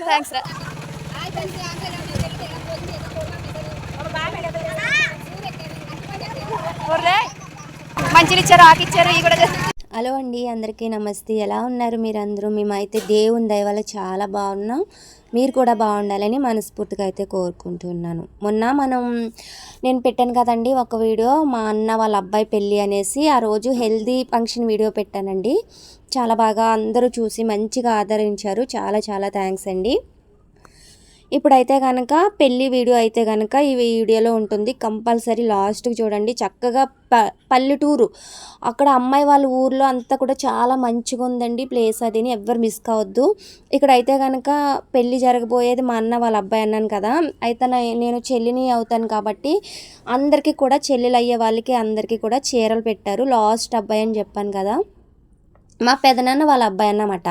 Thanks రా. ఒర్రే ఇచ్చారు ఆకిచ్చారు ఇవి కూడా హలో అండి అందరికీ నమస్తే. ఎలా ఉన్నారు మీరందరూ? మేమైతే దేవుని దయ వల్ల చాలా బాగున్నాం. మీరు కూడా బాగుండాలని మనస్ఫూర్తిగా అయితే కోరుకుంటున్నాను. మొన్న మనం నేను పెట్టాను కదండి ఒక వీడియో మా అన్న వాళ్ళ అబ్బాయి పెళ్ళి అనేసి ఆ రోజు హెల్దీ ఫంక్షన్ వీడియో పెట్టానండి. చాలా బాగా అందరూ చూసి మంచిగా ఆదరించారు. చాలా చాలా థ్యాంక్స్ అండి. ఇప్పుడైతే కనుక పెళ్ళి వీడియో అయితే కనుక ఈ వీడియోలో ఉంటుంది. కంపల్సరీ లాస్ట్కి చూడండి. చక్కగా ప పల్లెటూరు. అక్కడ అమ్మాయి వాళ్ళ ఊర్లో అంతా కూడా చాలా మంచిగా ఉందండి. ప్లేస్ అదిని ఎవ్వరు మిస్ కావద్దు. ఇక్కడైతే కనుక పెళ్ళి జరగబోయేది మా అన్న వాళ్ళ అబ్బాయి అన్నాను కదా. అయితే నా- నేను చెల్లిని అవుతాను కాబట్టి అందరికీ కూడా చెల్లెలు అయ్యే వాళ్ళకి అందరికీ కూడా చీరలు పెట్టారు. లాస్ట్ అబ్బాయి అని చెప్పాను కదా. మా పెదనాన్న వాళ్ళ అబ్బాయి అన్నమాట.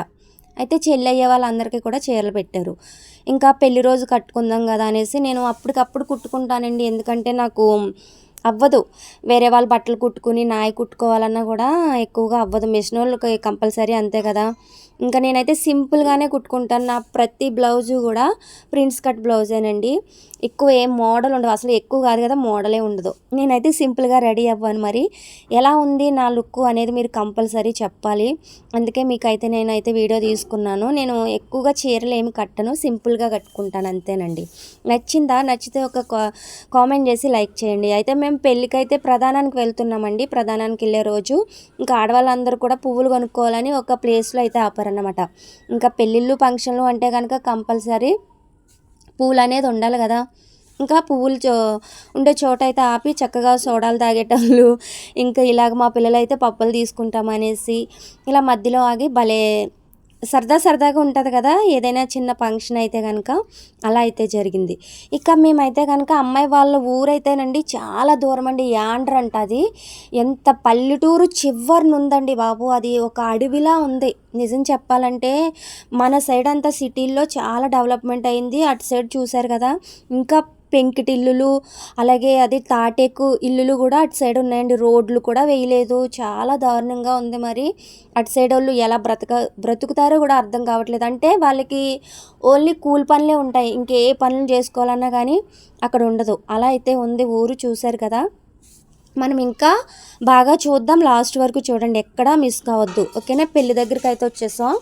అయితే చెల్లి అయ్యే వాళ్ళందరికీ కూడా చీరలు పెట్టారు. ఇంకా పెళ్ళి రోజు కట్టుకుందాం కదా అనేసి నేను అప్పటికప్పుడు కుట్టుకుంటానండి. ఎందుకంటే నాకు అవ్వదు. వేరే వాళ్ళ బట్టలు కుట్టుకుని నాయి కుట్టుకోవాలన్నా కూడా ఎక్కువగా అవ్వదు. మిషన్ వాళ్ళకి కంపల్సరీ అంతే కదా. ఇంకా నేనైతే సింపుల్గానే కుట్టుకుంటాను. నా ప్రతి బ్లౌజు కూడా ప్రిన్స్ కట్ బ్లౌజేనండి. ఎక్కువ ఏం మోడల్ ఉండదు. అసలు ఎక్కువ కాదు కదా మోడలే ఉండదు. నేనైతే సింపుల్గా రెడీ అవ్వను మరి. ఎలా ఉంది నా లుక్ అనేది మీరు కంపల్సరీ చెప్పాలి. అందుకే మీకైతే నేనైతే వీడియో తీసుకున్నాను. నేను ఎక్కువగా చీరలు ఏమి కట్టను. సింపుల్గా కట్టుకుంటాను అంతేనండి. నచ్చిందా? నచ్చితే ఒక కా- కామెంట్ చేసి లైక్ చేయండి. అయితే మేము మేము పెళ్ళికైతే ప్రధానానికి వెళ్తున్నామండి. ప్రధానానికి వెళ్ళే రోజు ఇంకా ఆడవాళ్ళందరూ కూడా పువ్వులు కొనుక్కోవాలని ఒక ప్లేస్లో అయితే ఆపారనమాట ఇంకా పెళ్ళిళ్ళు ఫంక్షన్లు అంటే కనుక కంపల్సరీ పూలు అనేది ఉండాలి కదా. ఇంకా పువ్వులు చో ఉండే చోట అయితే ఆపి చక్కగా సోడాలు తాగేటోళ్ళు ఇంకా ఇలాగ మా పిల్లలు అయితే పప్పులు తీసుకుంటామనేసి ఇలా మధ్యలో ఆగి భలే సరదా సరదాగా ఉంటుంది కదా ఏదైనా చిన్న ఫంక్షన్ అయితే కనుక అలా అయితే జరిగింది. ఇక మేమైతే కనుక అమ్మాయి వాళ్ళ ఊరైతేనండి చాలా దూరం అండి యాండ్ర అంట అది. ఎంత పల్లెటూరు చివరిని ఉందండి బాబు అది ఒక అడవిలా ఉంది. నిజం చెప్పాలంటే మన సైడ్ అంతా సిటీల్లో చాలా డెవలప్మెంట్ అయింది అటు సైడ్ చూశారు కదా ఇంకా పెంకిటిల్లులు అలాగే అది తాటేకు ఇల్లులు కూడా అటు సైడ్ ఉన్నాయండి. రోడ్లు కూడా వేయలేదు. చాలా దారుణంగా ఉంది మరి. అటు సైడ్ వాళ్ళు ఎలా బ్రతక బ్రతుకుతారో కూడా అర్థం కావట్లేదు. అంటే వాళ్ళకి ఓన్లీ కూలి పనులే ఉంటాయి. ఇంకే పనులు చేసుకోవాలన్నా కానీ అక్కడ ఉండదు. అలా అయితే ఉంది ఊరు చూశారు కదా. మనం ఇంకా బాగా చూద్దాం లాస్ట్ వరకు చూడండి. ఎక్కడా మిస్ కావద్దు. ఓకేనా? పెళ్ళి దగ్గరికి అయితే వచ్చేసాం.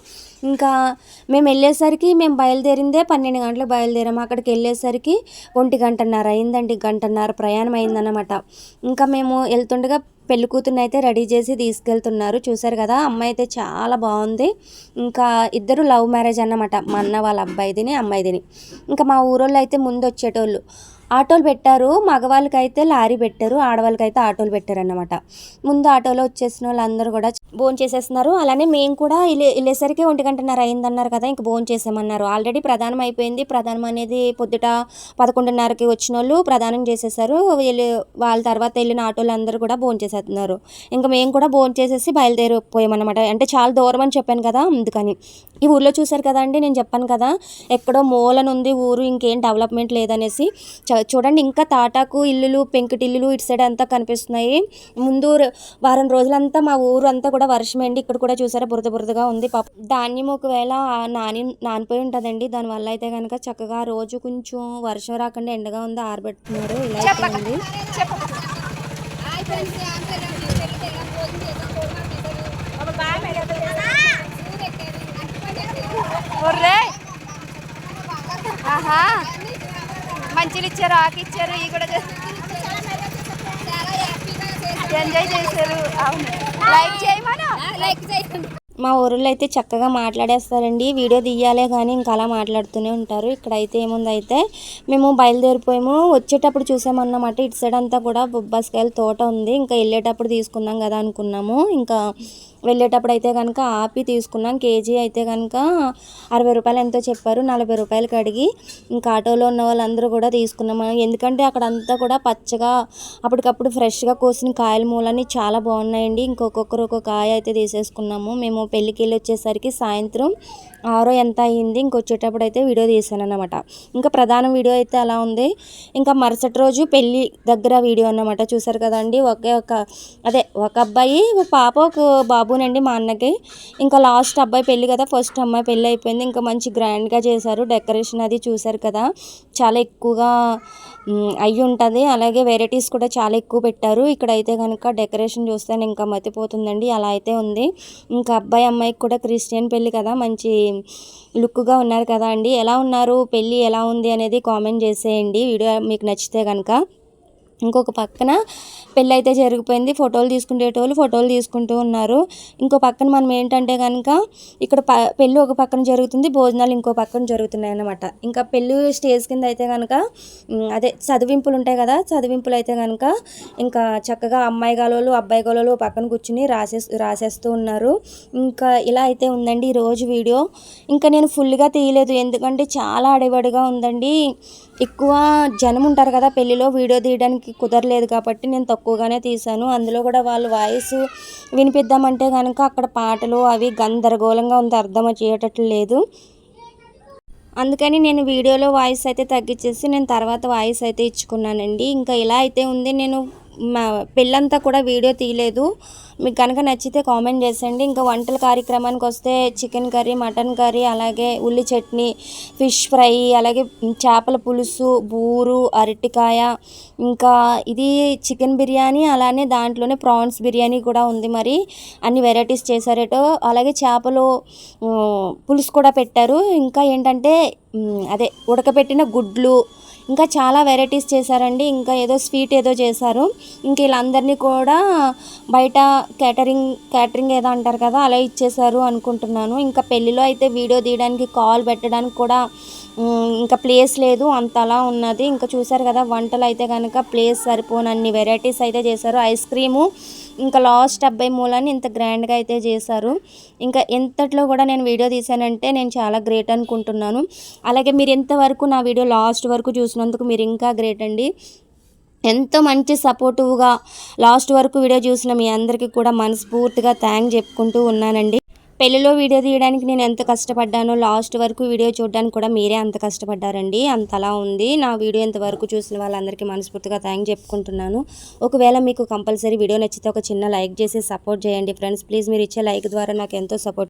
ఇంకా మేము వెళ్ళేసరికి మేము బయలుదేరిందే పన్నెండు గంటలకు బయలుదేరాము అక్కడికి వెళ్ళేసరికి ఒంటి గంటన్నర అయిందండి. గంటన్నర ప్రయాణం అయిందన్నమాట. ఇంకా మేము వెళ్తుండగా పెళ్ళి కూతుర్ని అయితే రెడీ చేసి తీసుకెళ్తున్నారు. చూశారు కదా? అమ్మాయి అయితే చాలా బాగుంది. ఇంకా ఇద్దరు లవ్ మ్యారేజ్ అన్నమాట. మా అన్న వాళ్ళ అబ్బాయిదిని అమ్మాయిదిని. ఇంకా మా ఊరోళ్ళు అయితే ముందు వచ్చేటోళ్ళు. ఆటోలు పెట్టారు మగవాళ్ళకైతే లారీ పెట్టారు ఆడవాళ్ళకైతే ఆటోలు పెట్టారు అన్నమాట ముందు ఆటోలో వచ్చేసిన వాళ్ళందరూ కూడా భోజనం చేసేస్తున్నారు అలానే మేము కూడా వెళ్ళే వెళ్ళేసరికి ఒంటి గంటన్నర అయిందన్నారు కదా ఇంక భోజనం చేసామన్నారు ఆల్రెడీ ప్రధానం అయిపోయింది. ప్రధానం అనేది పొద్దుట పదకొండున్నరకి వచ్చిన వాళ్ళు ప్రధానం చేసేసారు. వెళ్ళి వాళ్ళ తర్వాత వెళ్ళిన ఆటోలు అందరూ కూడా భోజనం చేసేస్తున్నారు ఇంకా మేము కూడా భోజనం చేసేసి బయలుదేరిపోయామన్నమాట. అంటే చాలా దూరం అని చెప్పాను కదా అందుకని. ఈ ఊర్లో చూశారు కదా అండి నేను చెప్పాను కదా ఎక్కడో మూలనుంది ఊరు ఇంకేం డెవలప్మెంట్ లేదనేసి. చ- చూడండి ఇంకా తాటాకు ఇల్లులు పెంకుటిల్లులు ఇటు సైడ్ అంతా కనిపిస్తున్నాయి. ముందు వారం రోజులంతా మా ఊరు అంతా కూడా వర్షం అండి ఇక్కడ కూడా చూసారా? బురద బురదగా ఉంది. పాప ధాన్యం ఒకవేళ నాని నానిపోయి ఉంటుందండి. దానివల్ల అయితే కనుక చక్కగా రోజు కొంచెం వర్షం రాకుండా ఎండగా ఉంది. ఆరబెడుతున్నారు ఇలా ఆహా. మంచిలు ఇచ్చారు ఆకిచ్చారు ఇవి కూడా చేస్తారు. ఎంజాయ్ చేశారు. అవును. లైక్ చేయమను? లైక్ చేయండి మా ఊరిలో అయితే చక్కగా మాట్లాడేస్తారండి. వీడియో తీయాలే కానీ ఇంకా అలా మాట్లాడుతూనే ఉంటారు. ఇక్కడైతే ఏముంది అయితే మేము బయలుదేరిపోయాము. వచ్చేటప్పుడు చూసామన్నమాట. ఇటు సైడ్ అంతా కూడా బొబ్బాసకాయల తోట ఉంది. ఇంకా వెళ్ళేటప్పుడు తీసుకుందాం కదా అనుకున్నాము. ఇంకా వెళ్ళేటప్పుడు అయితే కనుక ఆపి తీసుకున్నాం. కేజీ అయితే కనుక అరవై రూపాయలు ఎంతో చెప్పారు. నలభై రూపాయలకి అడిగి ఇంకా ఆటోలో ఉన్న వాళ్ళందరూ కూడా తీసుకున్నాము ఎందుకంటే అక్కడ అంతా కూడా పచ్చగా అప్పటికప్పుడు ఫ్రెష్గా కోసిన కాయల మూలని చాలా బాగున్నాయండి. ఇంకొకొక్కరు ఒక కాయ అయితే తీసేసుకున్నాము. మేము పెళ్ళికి వెళ్ళి వచ్చేసరికి సాయంత్రం ఆరో ఎంత అయ్యింది ఇంకొచ్చేటప్పుడు అయితే వీడియో తీసాను అనమాట ఇంకా ప్రధాన వీడియో అయితే అలా ఉంది. ఇంకా మరుసటి రోజు పెళ్ళి దగ్గర వీడియో అన్నమాట. చూసారు కదండి ఒకే ఒక అదే ఒక అబ్బాయి ఒక పాప ఒక బాబునండి మా అన్నకి. ఇంకా లాస్ట్ అబ్బాయి పెళ్ళి కదా ఫస్ట్ అమ్మాయి పెళ్ళి అయిపోయింది. ఇంకా మంచి గ్రాండ్గా చేశారు డెకరేషన్ అది చూసారు కదా. చాలా ఎక్కువగా అయి అయ్యి ఉంటుంది. అలాగే వెరైటీస్ కూడా చాలా ఎక్కువ పెట్టారు. ఇక్కడ అయితే కనుక డెకరేషన్ చూస్తే ఇంకా మతిపోతుందండి. అలా అయితే ఉంది. ఇంకా అబ్బాయి అమ్మాయికి కూడా క్రిస్టియన్ పెళ్ళి కదా మంచి లుక్గా ఉన్నారు కదా అండి. ఎలా ఉన్నారు? పెళ్ళి ఎలా ఉంది అనేది కామెంట్ చేసేయండి. వీడియో మీకు నచ్చితే కనుక ఇంకొక పక్కన పెళ్ళి అయితే జరిగిపోయింది. ఫోటోలు తీసుకునేటోళ్ళు ఫోటోలు తీసుకుంటూ ఉన్నారు. ఇంకో పక్కన మనం ఏంటంటే కనుక ఇక్కడ ప పెళ్ళి ఒక పక్కన జరుగుతుంది భోజనాలు ఇంకో పక్కన జరుగుతున్నాయి అన్నమాట ఇంకా పెళ్ళి స్టేజ్ కింద అయితే కనుక అదే చదివింపులు ఉంటాయి కదా చదివింపులు అయితే కనుక ఇంకా చక్కగా అమ్మాయి గాలోలు అబ్బాయి గాలోలు పక్కన కూర్చుని రాసే రాసేస్తూ ఉన్నారు. ఇంకా ఇలా అయితే ఉందండి ఈరోజు వీడియో. ఇంకా నేను ఫుల్గా తీయలేదు. ఎందుకంటే చాలా అడివడిగా ఉందండి. ఎక్కువ జనం ఉంటారు కదా పెళ్ళిలో వీడియో తీయడానికి కుదరలేదు కాబట్టి నేను తక్కువగానే తీశాను. అందులో కూడా వాళ్ళు వాయిస్ వినిపిద్దామంటే కనుక అక్కడ పాటలు అవి గందరగోళంగా ఉంది అర్థం చేయటట్లు లేదు. అందుకని నేను వీడియోలో వాయిస్ అయితే తగ్గించేసి నేను తర్వాత వాయిస్ అయితే ఇచ్చుకున్నానండి. ఇంకా ఇలా అయితే ఉంది నేను మా పెళ్ళంతా కూడా వీడియో తీయలేదు. మీకు కనుక నచ్చితే కామెంట్ చేసేయండి. ఇంకా వంటల కార్యక్రమానికి వస్తే చికెన్ కర్రీ మటన్ కర్రీ అలాగే ఉల్లి చట్నీ ఫిష్ ఫ్రై అలాగే చేపల పులుసు బూరు అరటికాయ ఇంకా ఇది చికెన్ బిర్యానీ అలానే దాంట్లోనే ప్రాన్స్ బిర్యానీ కూడా ఉంది మరి. అన్ని వెరైటీస్ చేశారేటో. అలాగే చేపలు పులుసు కూడా పెట్టారు. ఇంకా ఏంటంటే అదే ఉడకబెట్టిన గుడ్లు ఇంకా చాలా వెరైటీస్ చేశారండి. ఇంకా ఏదో స్వీట్ ఏదో చేశారు. ఇంక వీళ్ళందరినీ కూడా బయట క్యాటరింగ్ క్యాటరింగ్ ఏదో అంటారు కదా అలా ఇచ్చేశారు అనుకుంటున్నాను. ఇంకా పెళ్ళిలో అయితే వీడియో తీయడానికి కాల్ పెట్టడానికి కూడా ఇంకా ప్లేస్ లేదు. అంత అలా ఉన్నది. ఇంకా చూసారు కదా వంటలు అయితే కనుక ప్లేస్ సరిపోనన్ని వెరైటీస్ అయితే చేశారు. ఐస్ క్రీము ఇంకా లాస్ట్ అబ్బాయి మూలాన్ని ఇంత గ్రాండ్గా అయితే చేశారు. ఇంకా ఎంతట్లో కూడా నేను వీడియో తీశానంటే నేను చాలా గ్రేట్ అనుకుంటున్నాను. అలాగే మీరు ఎంతవరకు నా వీడియో లాస్ట్ వరకు చూసినందుకు మీరు ఇంకా గ్రేట్ అండి. ఎంతో మంచి సపోర్టివ్గా లాస్ట్ వరకు వీడియో చూసిన మీ అందరికీ కూడా మనస్ఫూర్తిగా థ్యాంక్ చెప్పుకుంటూ ఉన్నానండి. పెళ్ళిలో వీడియో తీయడానికి నేను ఎంత కష్టపడ్డానో లాస్ట్ వరకు వీడియో చూడడానికి కూడా మీరే అంత కష్టపడ్డారండి. అంత అలా ఉంది. నా వీడియో ఇంతవరకు చూసిన వాళ్ళందరికీ మనస్ఫూర్తిగా థ్యాంక్ చెప్పుకుంటున్నాను. ఒకవేళ మీకు కంపల్సరీ వీడియో నచ్చితే ఒక చిన్న లైక్ చేసి సపోర్ట్ చేయండి ఫ్రెండ్స్ ప్లీజ్ మీరు ఇచ్చే లైక్ ద్వారా నాకు ఎంతో సపోర్ట్